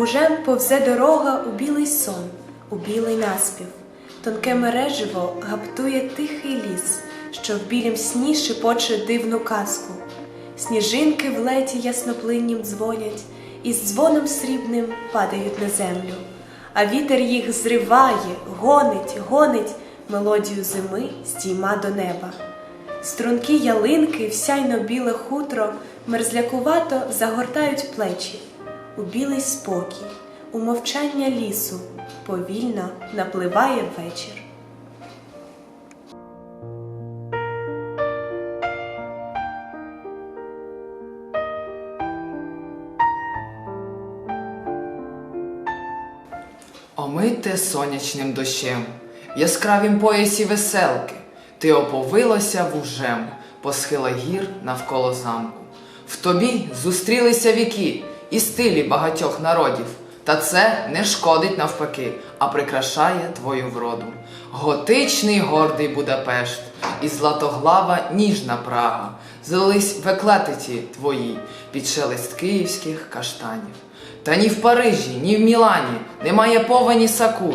Вужем повзе дорога у білий сон, у білий наспів. Тонке мереживо гаптує тихий ліс, що в білім сні шепоче дивну казку. Сніжинки в леті ясноплиннім дзвонять, і з дзвоном срібним падають на землю. А вітер їх зриває, гонить, гонить, мелодію зими здійма до неба. Струнки ялинки, всяйно біле хутро, мерзлякувато загортають плечі. У білий спокій, у мовчання лісу повільно напливає вечір. Омите сонячним дощем, в яскравім поясі веселки, ти оповилася вужем по схилах гір навколо замку. В тобі зустрілися віки і стилі багатьох народів, та це не шкодить навпаки, а прикрашає твою вроду. Готичний гордий Будапешт і златоглава ніжна Прага злились в еклетиті твої під шелест київських каштанів. Та ні в Парижі, ні в Мілані немає повені сакур,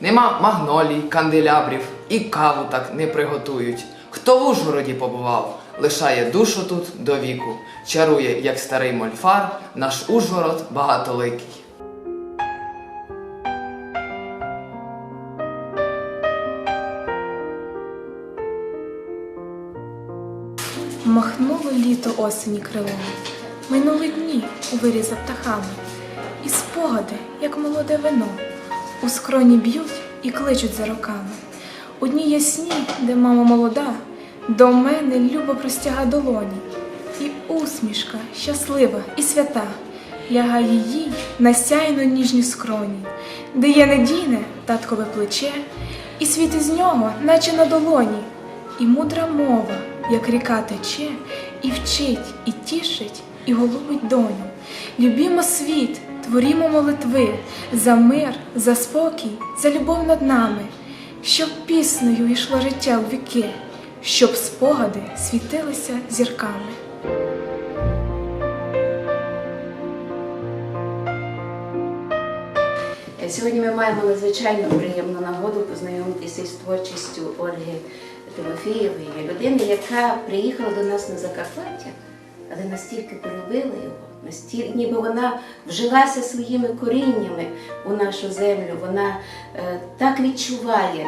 нема магнолій, канделябрів і каву так не приготують. Хто в Ужгороді побував, лишає душу тут до віку, чарує, як старий мольфар, наш Ужгород багатоликий. Махнуло літо осені крилом, минули дні у вирі птахами, і спогади, як молоде вино, у скроні б'ють і кличуть за роками. У дні ясні, де мама молода, до мене любо простяга долоні, і усмішка щаслива і свята лягає їй на сяйно ніжні скроні, де є недійне таткове плече, і світ із нього, наче на долоні. І мудра мова, як ріка тече, і вчить, і тішить, і голубить доню. Любімо світ, творімо молитви за мир, за спокій, за любов над нами, щоб піснею йшло життя у віки, щоб спогади світилися зірками. Сьогодні ми маємо надзвичайно приємну нагоду познайомитися із творчістю Ольги Тимофієвої, людини, яка приїхала до нас на Закарпаття, але настільки полюбила його, настільки, ніби вона вжилася своїми коріннями у нашу землю, вона е, так відчуває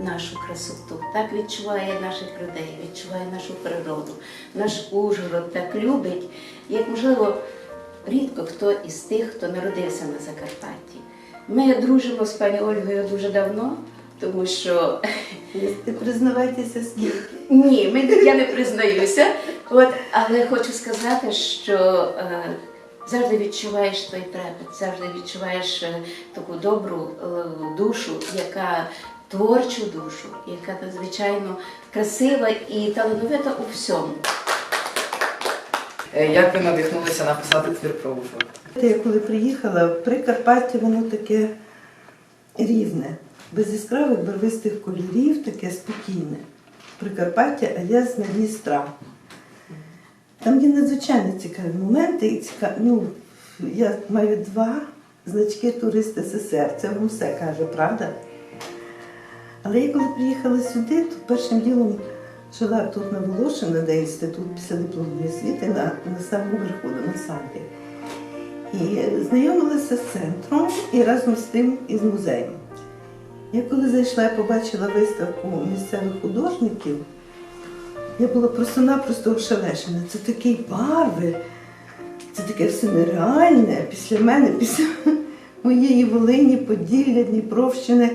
нашу красоту, так відчуває наших людей, відчуває нашу природу, наш Ужгород так любить, як можливо рідко хто із тих, хто народився на Закарпатті. Ми дружимо з пані Ольгою дуже давно, тому що Не признавайтеся скільки. ні, ми, я не признаюся. От, але хочу сказати, що е, завжди відчуваєш той трепет, завжди відчуваєш е, таку добру е, душу, яка творчу душу, яка надзвичайно красива і талановита у всьому. Е, Як ви надихнулися написати твір про Ужгород? Я коли приїхала, в Прикарпаття воно таке рівне, без яскравих барвистих кольорів, таке спокійне. Прикарпаття, а я з Дністра. Там є надзвичайно цікаві моменти. І ціка... ну, я маю два значки турист СССР. Це вам все каже, правда? Але я коли приїхала сюди, то першим ділом жила тут на Волошина, де інститут після дипломної освіти на, на самому верху на мансарді. І знайомилася з центром і разом з тим із музеєм. Я коли зайшла і побачила виставку місцевих художників, я була просто-напросто ошелешена. Це такі барви, це таке все нереальне. Після мене, після моєї Волині, Поділля, Дніпровщини.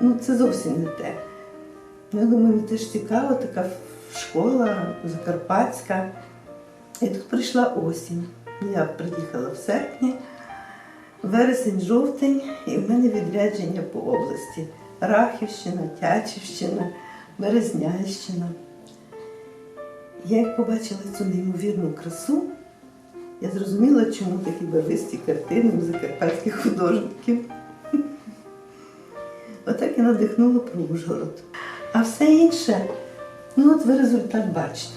Ну, це зовсім не те. Ну, я думаю, мені теж цікаво, така школа закарпатська. І тут прийшла осінь. Я приїхала в серпні, вересень, жовтень, і в мене відрядження по області. Рахівщина, Тячівщина, Березнящина. Я як побачила цю неймовірну красу, я зрозуміла, чому такі барвисті картини у закарпатських художників. Отак і надихнула про Ужгород. А все інше, ну от ви результат бачите.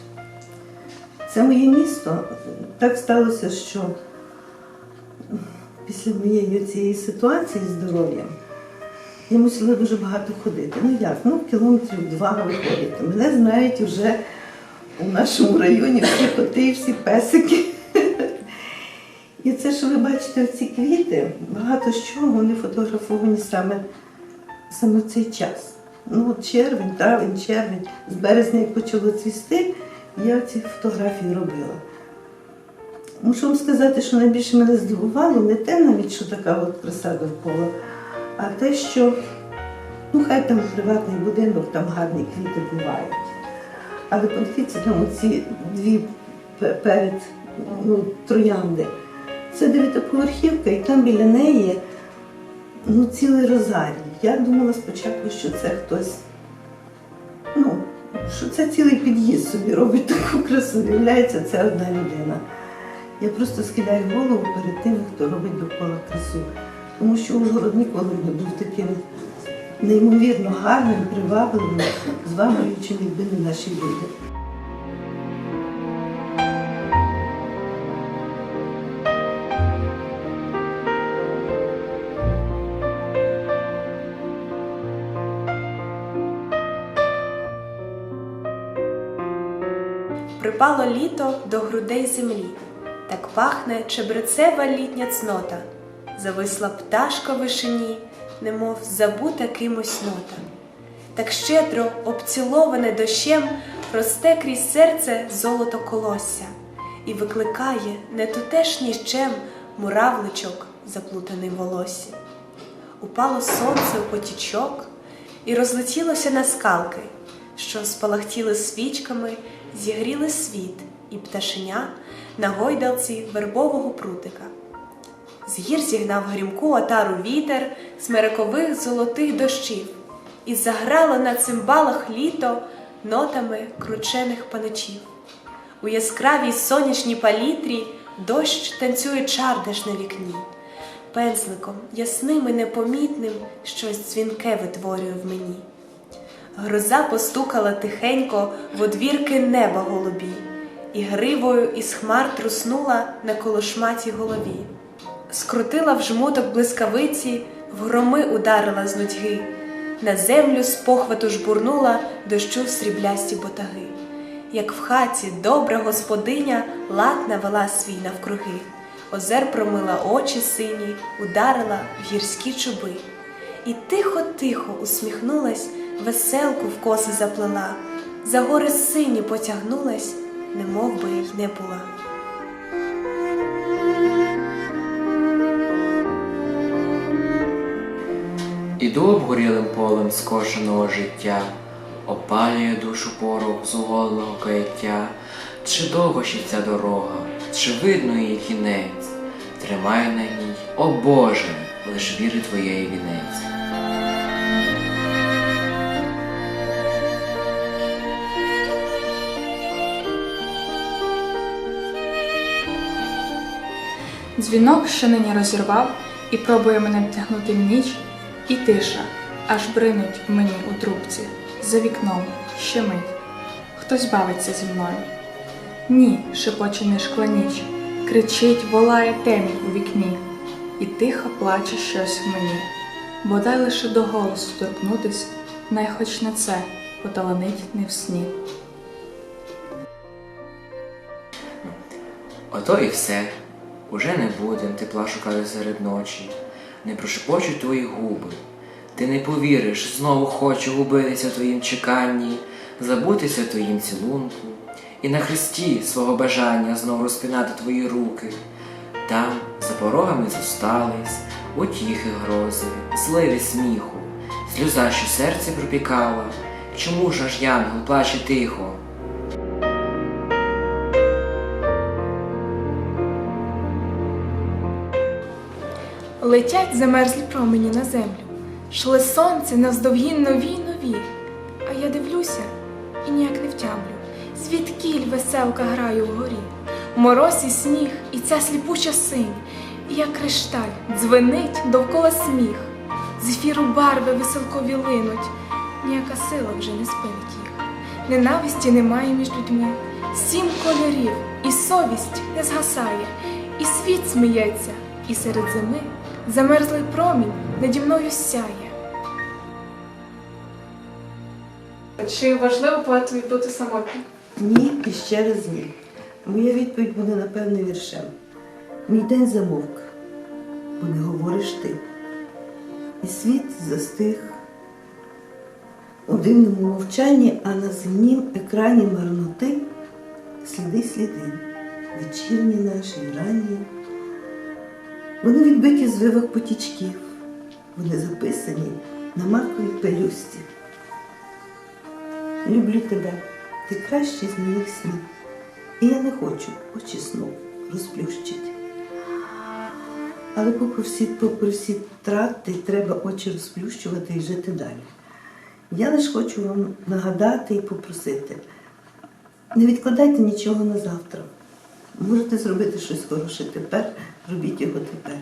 Це моє місто. Так сталося, що після моєї цієї ситуації з здоров'ям я мусила дуже багато ходити. Ну як? Ну, кілометрів два виходити. Мене знають вже у нашому районі всі коти, всі песики. І це, що ви бачите, ці квіти, багато з чого вони фотографовані саме, саме цей час. Ну, от червень, травень, червень, з березня, як почало цвісти, я ці фотографії робила. Мушу вам сказати, що найбільше мене здивувало не те навіть, що така от краса довкола, а те, що ну хай там приватний будинок, там гарні квіти бувають. Але подивіться, там оці дві перед ну, троянди. Це дев'ятоповерхівка, і там біля неї ну, цілий розарій. Я думала спочатку, що це хтось, ну, що це цілий під'їзд собі робить таку красу. Виявляється, це одна людина. Я просто схиляю голову перед тими, хто робить довкола красу. Тому що Ужгород ніколи не був таким неймовірно гарним, привабливим, звабуючим, якби не наші люди. Припало літо до грудей землі, так пахне чебрецева літня цнота, зависла пташка в вишині, немов забута кимось нота. Так щедро, обціловане дощем, росте крізь серце золото колосся і викликає нетутешній щем муравличок заплутаний в волосі. Упало сонце у потічок і розлетілося на скалки, що спалахтіли свічками, зігріли світ і пташеня на гойдалці вербового прутика. З гір зігнав грімку отару вітер смерекових золотих дощів, і заграло на цимбалах літо нотами кручених паничів. У яскравій сонячній палітрі дощ танцює чардаш на вікні. Пензликом ясним і непомітним щось дзвінке витворює в мені. Гроза постукала тихенько в одвірки неба голубі, і гривою із хмар труснула на колошматій голові. Скрутила в жмуток блискавиці, в громи ударила з нудьги, на землю з похвату жбурнула дощу сріблясті ботаги, як в хаті добра господиня лад навела свій навкруги, озер промила очі сині, ударила в гірські чуби, і тихо-тихо усміхнулась, веселку в коси заплела, за гори сині потягнулась, немов би й не була. Іду обгорілим полем скошеного життя, опалює душу порох зуголеного каяття. Чи довго ще ця дорога, чи видно її кінець? Тримай на ній, о Боже, лиш віри твоєї вінець. Дзвінок ще нині розірвав і пробує мене втягнути в ніч, і тиша аж бринить в мені у трубці. За вікном ще мить. Хтось бавиться зі мною. Ні, шепоче нишкла ніч, кричить, волає темінь у вікні, і тихо плаче щось в мені. Бодай лише до голосу торкнутись, най хоч не це поталанить не в сні. Ото і все. Уже не будем тепла шукати серед ночі, не прошепочуть твої губи. Ти не повіриш, знову хочу губитися в твоїм чеканні, забутися в твоїм цілунку, і на хресті свого бажання знову розпинати твої руки. Там, за порогами зостались, утіхи грози, зливи сміху, сльоза, що серце пропікала. Чому ж аж янгол плаче тихо? Летять замерзлі промені на землю, шли сонце навздовгін нові нові. А я дивлюся і ніяк не втямлю, звідкіль веселка грає вгорі. В морозі сніг і ця сліпуча синь, і як кришталь дзвенить довкола сміх. З ефіру барви веселкові линуть, ніяка сила вже не спинить їх. Ненависті немає між людьми, сім кольорів, і совість не згасає, і світ сміється, і серед зими замерзлий промінь наді мною сяє. Чи важливо поетові бути самотнім? Ні і ще раз ні. Моя відповідь буде, напевне, віршем. Мій день замовк, бо не говориш ти. І світ застиг у дивному мовчанні, а на земнім екрані марноти сліди сліди, вечірні наші ранні. Вони відбиті з вивах потічків, вони записані на марковій пелюсті. Люблю тебе, ти кращий з моїх снів. І я не хочу очі сну розплющить. Але попри всі, попри всі трати треба очі розплющувати і жити далі. Я лише хочу вам нагадати і попросити. Не відкладайте нічого на завтра. Можете зробити щось хороше тепер, робіть його тепер.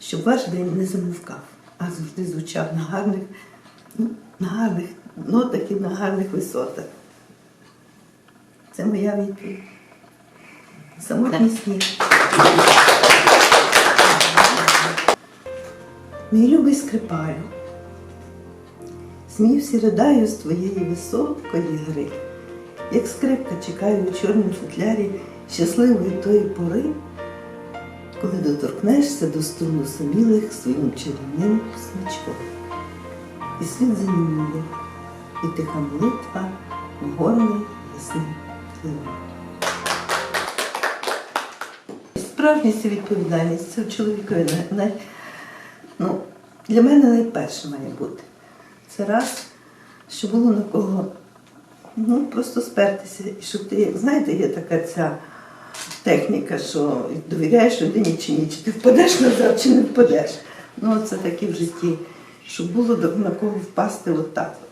Щоб ваш день не замовкав, а завжди звучав на гарних, ну, на гарних нотах і на гарних висотах. Це моя відповідь. Самотній сніг. Мій любий скрипалю, сміюся ридаю з твоєї високої гри, як скрипка чекаю у чорному футлярі щасливої тої пори, коли доторкнешся до струн самілих своїм чарівним смичком. І світ заніміє, і тиха молитва горний ясний тливом. Справжність і відповідальність в чоловікові най- ну, для мене найперше має бути. Це раз, що було на кого ну, просто спертися. І щоб ти, знаєте, є така ця техніка, що довіряєш людині чи ні, чи ти впадеш назад, чи не впадеш. Ну, це таке в житті, щоб було на кого впасти отак. От.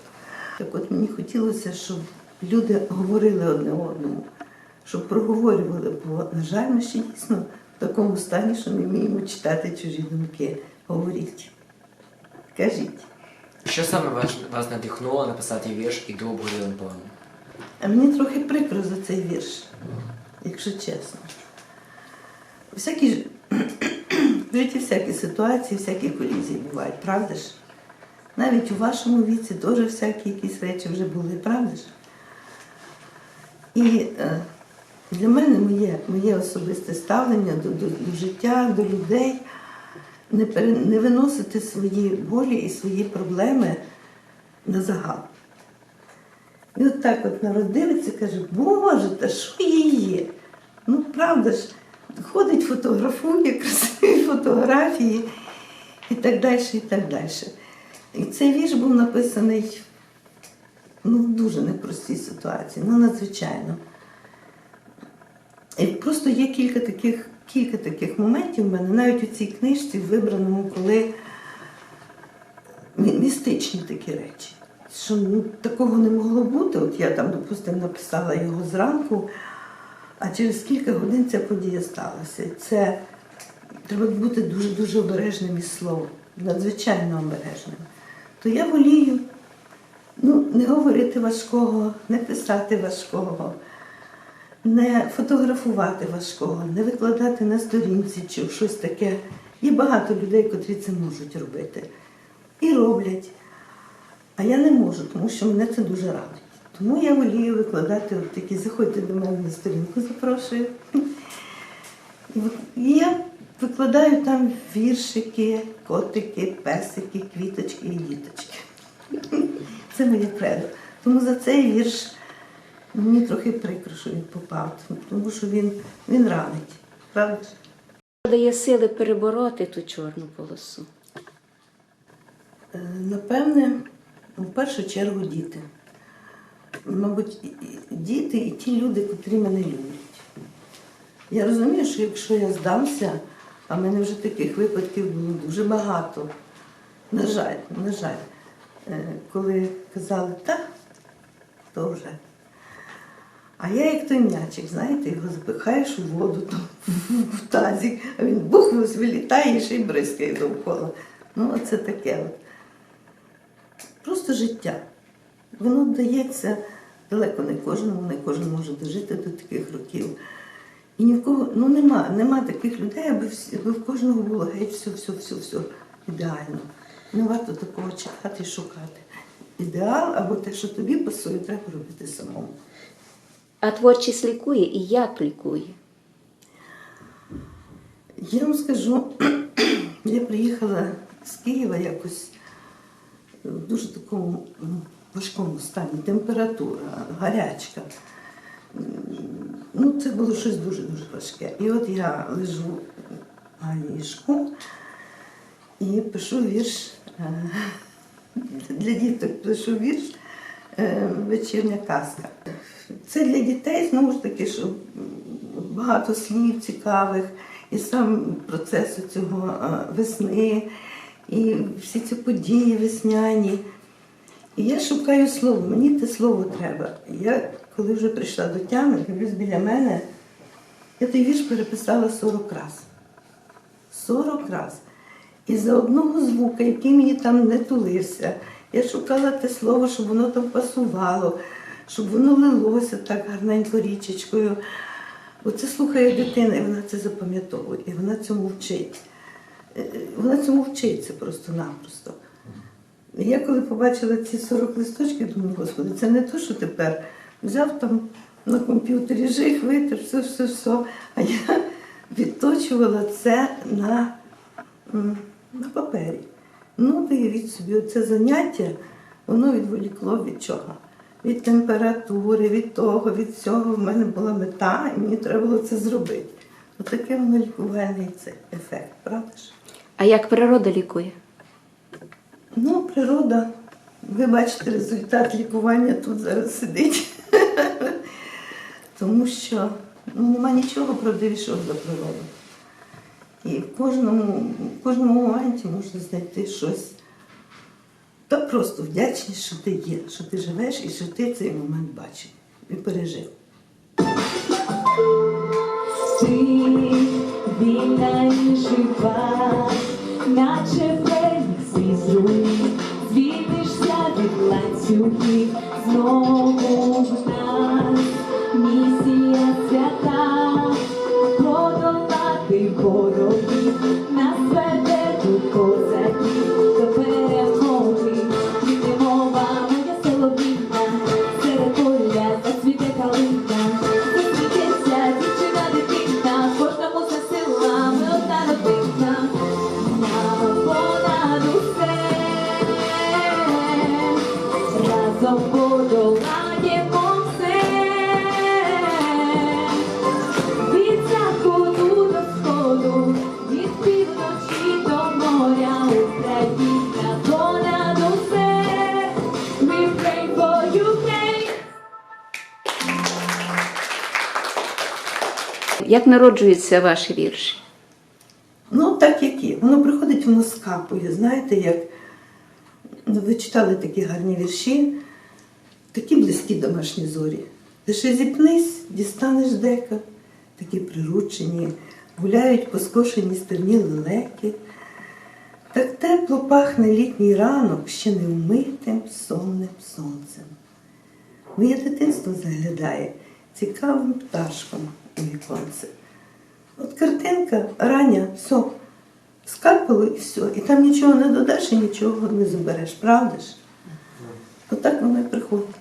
Так от мені хотілося, щоб люди говорили одне одному, щоб проговорювали, бо, на жаль, ми ще дійсно в такому стані, що не вміємо читати чужі думки. Говоріть. Кажіть. Що саме вас, вас надихнуло написати вірш «Іду обгорілим полем»? А мені трохи прикро за цей вірш, якщо чесно. Всякі в житті всякі ситуації, всякі колізії бувають, правда ж? Навіть у вашому віці теж всякі якісь речі вже були, правда ж? І е, для мене моє, моє особисте ставлення до, до, до життя, до людей не, пере, не виносити свої болі і свої проблеми на загал. І от так от народ каже, Боже, та що її? Ну, правда ж, ходить, фотографує красиві фотографії і так далі, і так далі. І цей вірш був написаний ну, в дуже непростій ситуації, ну надзвичайно. І просто є кілька таких, кілька таких моментів в мене, навіть у цій книжці, вибраному, коли містичні такі речі. Що ну, такого не могло бути. От я там, допустимо, написала його зранку, а через кілька годин ця подія сталася. Це треба бути дуже-дуже обережним із словом, надзвичайно обережним. То я волію ну, не говорити важкого, не писати важкого, не фотографувати важкого, не викладати на сторінці чи щось таке. Є багато людей, котрі це можуть робити. І роблять. А я не можу, тому що мене це дуже радить. Тому я волію викладати от такі, заходьте до мене на сторінку, запрошую. І я викладаю там віршики, котики, песики, квіточки і діточки. Це моє кредо. Тому за цей вірш мені трохи прикро, що він попав, тому що він, він ранить. Правда? Дає сили перебороти ту чорну полосу. Е, Напевне, в першу чергу діти. Мабуть, діти і ті люди, котрі мене люблять. Я розумію, що якщо я здамся, а в мене вже таких випадків було дуже багато. На жаль, на жаль, Е, коли казали так, то вже. А я як той м'ячик, знаєте, його запихаєш у воду там, в тазик, а він бух ось вилітає і ще й бризкає довкола. Ну, оце таке от. Просто життя. Воно дається далеко не кожному, не кожен може дожити до таких років. І ні в кого, ну нема, нема таких людей, аби, всі, аби в кожного було геть все, все, все, все ідеально. Не варто такого чекати і шукати. Ідеал або те, що тобі пасує, треба робити самому. А творчість лікує і як лікує? Я вам скажу, я приїхала з Києва якось в дуже такому важкому стані, температура, гарячка. Ну, це було щось дуже-дуже важке. І от я лежу на ліжку і пишу вірш е, для діток, пишу вірш е, вечірня казка. Це для дітей, знову ж таки, що багато слів цікавих, і сам процес цього е, весни, і всі ці події весняні. І я шукаю слово, мені те слово треба. Я, коли вже прийшла до тями, дивлюсь біля мене, я той вірш переписала 40 разів. 40 разів. І за одного звука, який мені там не тулився, я шукала те слово, щоб воно там пасувало, щоб воно лилося так гарненько річечкою. Оце слухає дитина, і вона це запам'ятовує, і вона цьому вчить. Вона цьому вчиться просто-напросто. Я коли побачила ці 40 листочків, думаю, господи, це не то, що тепер взяв там на комп'ютері жих, витер, все, все, все. А я відточувала це на, на папері. Ну, уявіть собі, це заняття, воно відволікло від чого? Від температури, від того, від цього. В мене була мета, і мені треба було це зробити. Отаке воно лікувальний це ефект, правда ж? А як природа лікує? Ну, природа, ви бачите, результат лікування тут зараз сидить. Тому що ну, нема нічого правдивішого за природу. І в кожному, в кожному моменті можна знайти щось. Та просто вдячність, що ти є, що ти живеш і що ти цей момент бачив і пережив. Ти вільна жива, наче фенікс із руїн, звільнишся від ланцюгів, знову разом подолаємо все. Від заходу до сходу, від півночі до моря, Україна понад усе. We pray for Ukraine. Як народжуються ваші вірші? Ну, так як є. Воно приходить, воно скапує. Знаєте, як ну, ви читали такі гарні вірші, такі близькі домашні зорі. Лише зіпнись, дістанеш дека, такі приручені, гуляють поскошені стерні лелеки. Так тепло пахне літній ранок ще не вмитим сонним сонцем. Моє дитинство заглядає цікавим пташком у віконце. От картинка рання, все, скапало і все. І там нічого не додаш і нічого не забереш, правда ж? Отак воно і приходить.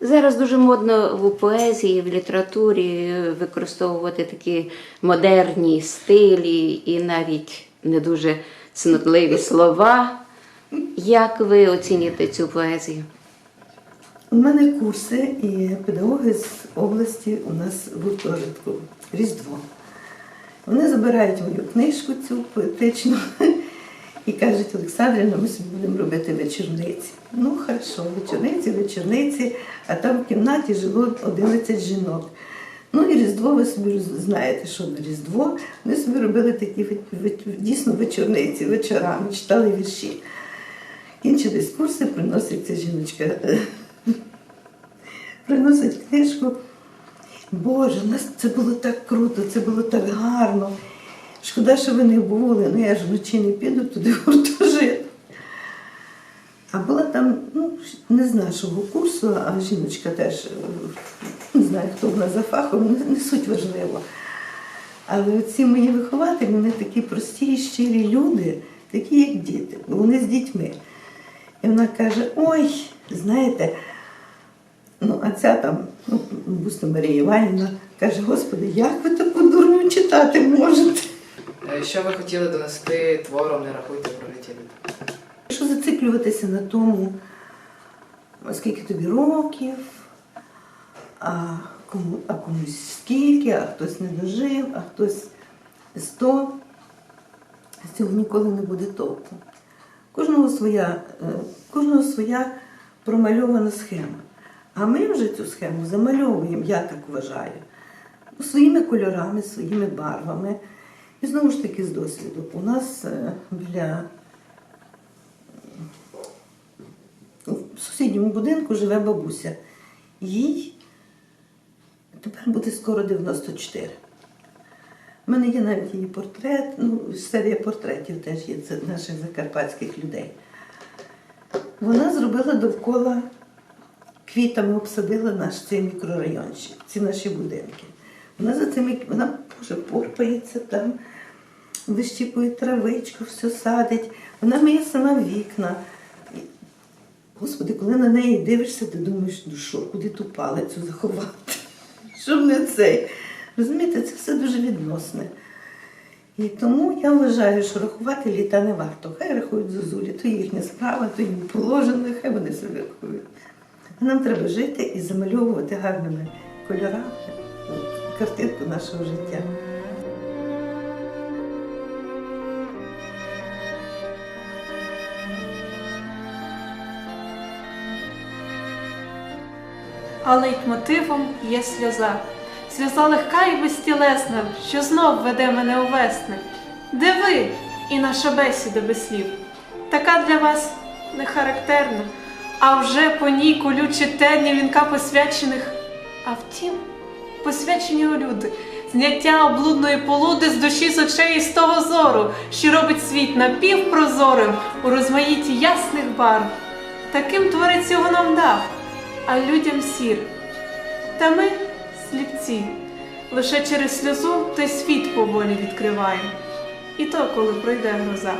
Зараз дуже модно в поезії, в літературі використовувати такі модерні стилі і навіть не дуже цнотливі слова. Як ви оцінюєте цю поезію? У мене курси і педагоги з області у нас в гуртожитку Різдво. Вони забирають мою книжку цю поетичну і кажуть, Олександрівна, ми собі будемо робити вечорниці. Ну, хорошо, вечорниці, вечорниці, а там в кімнаті жило 11 жінок. Ну і Різдво, ви собі знаєте, що на Різдво. Ми собі робили такі дійсно вечорниці, вечорами, читали вірші. Кінчились курси, приносить ця жіночка приносить книжку. Боже, у нас це було так круто, це було так гарно. Шкода, що ви не були, ну я ж вночі не піду туди в гуртожиток. А була там, ну, не з нашого курсу, а жіночка теж, не знаю, хто вона за фахом, не, не суть важливо. Але ці мої вихователі, вони такі прості, щирі люди, такі, як діти, вони з дітьми. І вона каже: ой, знаєте, ну, а ця там, ну, Марія Іванівна, каже, Господи, як ви таку дурню читати можете? Е, Що ви хотіли донести твором, не рахуйте пролетіли. Що зациклюватися на тому, скільки тобі років, а, кому, а комусь скільки, а хтось не дожив, а хтось сто. З цього ніколи не буде толку. Кожного своя, е, кожного своя промальована схема. А ми вже цю схему замальовуємо, я так вважаю, своїми кольорами, своїми барвами. І знову ж таки з досвіду. У нас е, біля в сусідньому будинку живе бабуся. Їй тепер буде скоро 94. У мене є навіть її портрет, ну, серія портретів теж є це наших закарпатських людей. Вона зробила довкола квітами обсадила наш цей мікрорайончик, ці наші будинки. Вона за цими вона боже, порпається там, вищіпує травичку, все садить. Вона миє сама вікна. Господи, коли на неї дивишся, ти думаєш, ну що, куди ту палицю заховати? Щоб не цей. Розумієте, це все дуже відносне. І тому я вважаю, що рахувати літа не варто. Хай рахують зозулі, то їхня справа, то їм положено, хай вони собі рахують. А нам треба жити і замальовувати гарними кольорами картинку нашого життя. а лейтмотивом є сльоза. Сльоза легка і безтілесна, що знов веде мене у весни. Де ви і наша бесіда без слів? Така для вас не характерна, а вже по ній колючі терні вінка посвячених. А втім, посвячені у люди, зняття облудної полуди з душі з очей і з того зору, що робить світ напівпрозорим у розмаїтті ясних барв. Таким творець його нам дав, а людям сір. Та ми сліпці, лише через сльозу той світ поволі відкриваємо. І то, коли пройде гроза,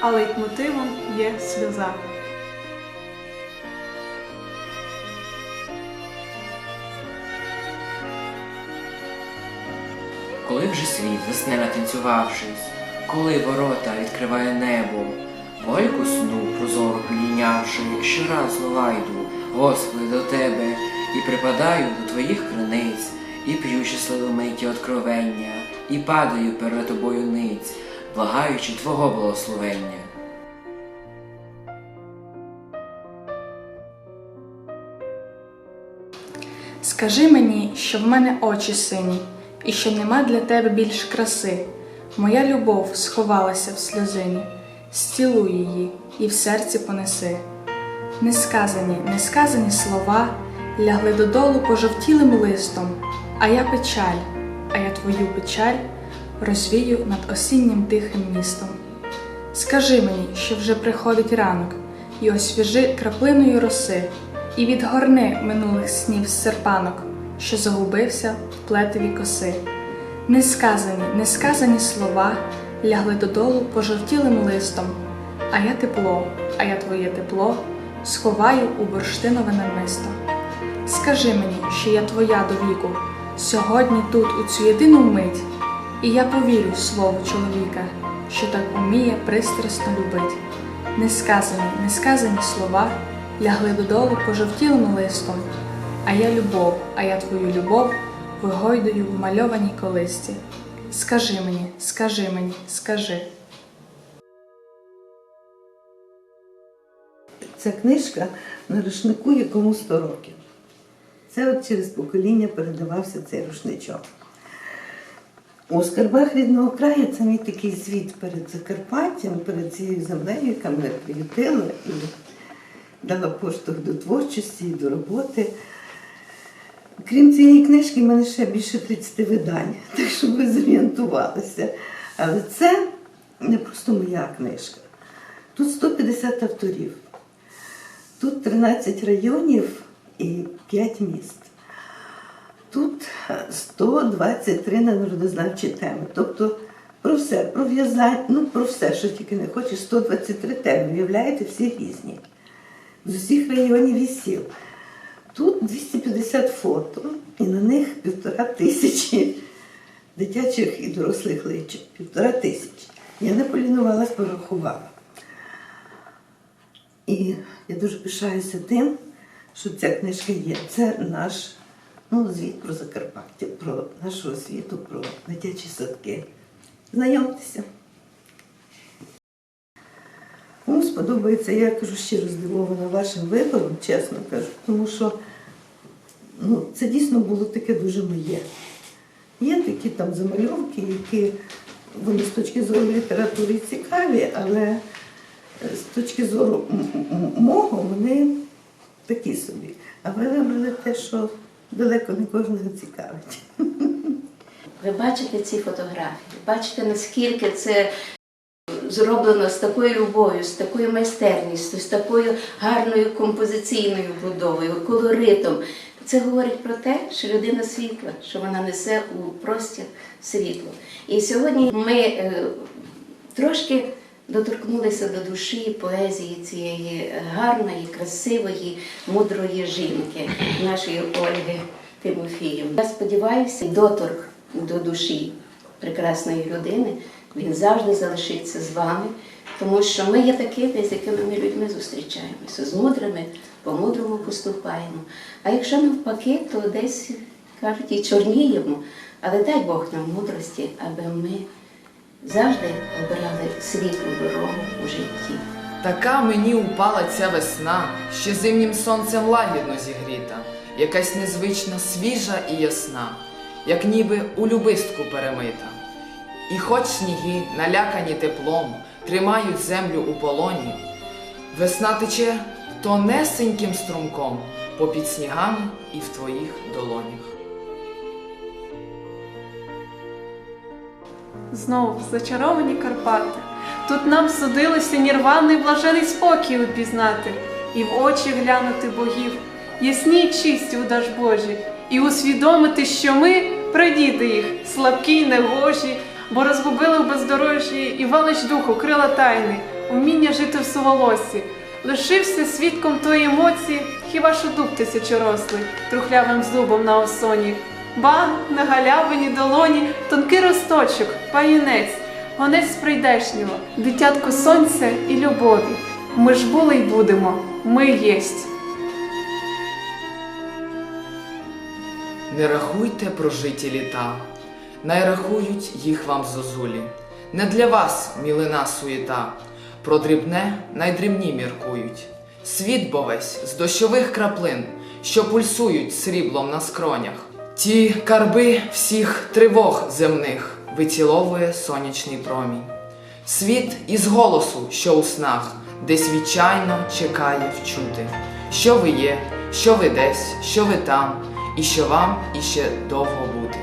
а лейтмотивом є сльоза. Коли вже світ засне натанцювавшись, коли ворота відкриває небо, Вольку сну прозоро підійнявши, щораз лайду, Господи, до Тебе, і припадаю до Твоїх криниць, і п'ю щасливу миті откровення, і падаю перед Тобою ниць, благаючи Твого благословення. Скажи мені, що в мене очі сині, і що нема для тебе більш краси. Моя любов сховалася в сльозині, стілуй її і в серці понеси. Несказані, несказані слова лягли додолу пожовтілим листом, а я печаль, а я твою печаль розвію над осіннім тихим містом. Скажи мені, що вже приходить ранок, і освіжи краплиною роси, і відгорни минулих снів з серпанок, що загубився в плетеві коси. Несказані, несказані слова лягли додолу пожовтілим листом, а я тепло, а я твоє тепло сховаю у бурштинове намисто. Скажи мені, що я твоя до віку, сьогодні тут, у цю єдину мить, і я повірю слову чоловіка, що так уміє пристрасно любить. Несказані, несказані слова лягли додолу пожовтілим листом, а я любов, а я твою любов вигойдую в мальованій колисці. Скажи мені, скажи мені, скажи. Ця книжка на рушнику, якому 100 років. Це от через покоління передавався цей рушничок. У скарбах рідного краю це мій такий звіт перед Закарпаттям, перед цією землею, яка мене приютила і дала поштовх до творчості і до роботи. Крім цієї книжки, в мене ще більше 30 видань, так щоб ви зорієнтувалися. Але це не просто моя книжка. Тут 150 авторів. Тут 13 районів і 5 міст. Тут 123 народознавчі теми. Тобто про все, про в'язання, ну про все, що тільки не хочеш, 123 теми. Уявляєте, всі різні. З усіх районів і сіл. Тут 250 фото, і на них півтора тисячі дитячих і дорослих личок. Півтора тисячі. Я не полінувалась, порахувала. І я дуже пишаюся тим, що ця книжка є. Це наш ну, звіт про Закарпаття, про нашу освіту, про дитячі садки. Знайомтеся. Кому сподобається, я кажу щиро здивована вашим вибором, чесно кажу, тому що ну, це дійсно було таке дуже моє. Є такі там замальовки, які вони з точки зору літератури цікаві, але е, з точки зору мого вони такі собі. А ви вибрали те, що далеко не кожного цікавить. Ви бачите ці фотографії, бачите, наскільки це зроблено з такою любов'ю, з такою майстерністю, з такою гарною композиційною будовою, колоритом. Це говорить про те, що людина світла, що вона несе у простір світло. І сьогодні ми е, трошки доторкнулися до душі поезії цієї гарної, красивої, мудрої жінки, нашої Ольги Тимофіївни. Я сподіваюся, доторк до душі прекрасної людини він завжди залишиться з вами, тому що ми є такими, з якими ми людьми зустрічаємося, з мудрими, по-мудрому поступаємо. А якщо навпаки, то десь кажуть і чорніємо. Але дай Бог нам мудрості, аби ми завжди обирали світлу дорогу у житті. Така мені упала ця весна, ще зимнім сонцем лагідно зігріта, якась незвична, свіжа і ясна, як ніби у любистку перемита. І хоч сніги, налякані теплом, тримають землю у полоні, весна тече тонесеньким струмком попід снігами і в твоїх долонях. Знов зачаровані Карпати. Тут нам судилося нірваний блажений спокій упізнати, і в очі глянути богів, ясні й чисті у даж Божі, і усвідомити, що ми прадіди їх, слабкі й негожі, бо розгубили в бездорожжі і велич духу, крила тайни, уміння жити в суволосі. Лишився свідком тої емоції, хіба що дуб тисячорослий, трухлявим зубом на осоні. Ба на галявині долоні тонкий росточок, паїнець, гонець прийдешнього, дитятко сонця і любові. Ми ж були й будемо, ми єсть. Не рахуйте прожиті літа, най рахують їх вам зозулі. Не для вас мілина суєта, про дрібне найдрібні міркують. Світ бо весь з дощових краплин, що пульсують сріблом на скронях. Ті карби всіх тривог земних виціловує сонячний промінь. Світ із голосу, що у снах, десь відчайно чекає вчути, що ви є, що ви десь, що ви там, і що вам іще довго бути.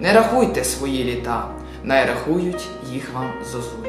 Не рахуйте свої літа, най рахують їх вам зозулі.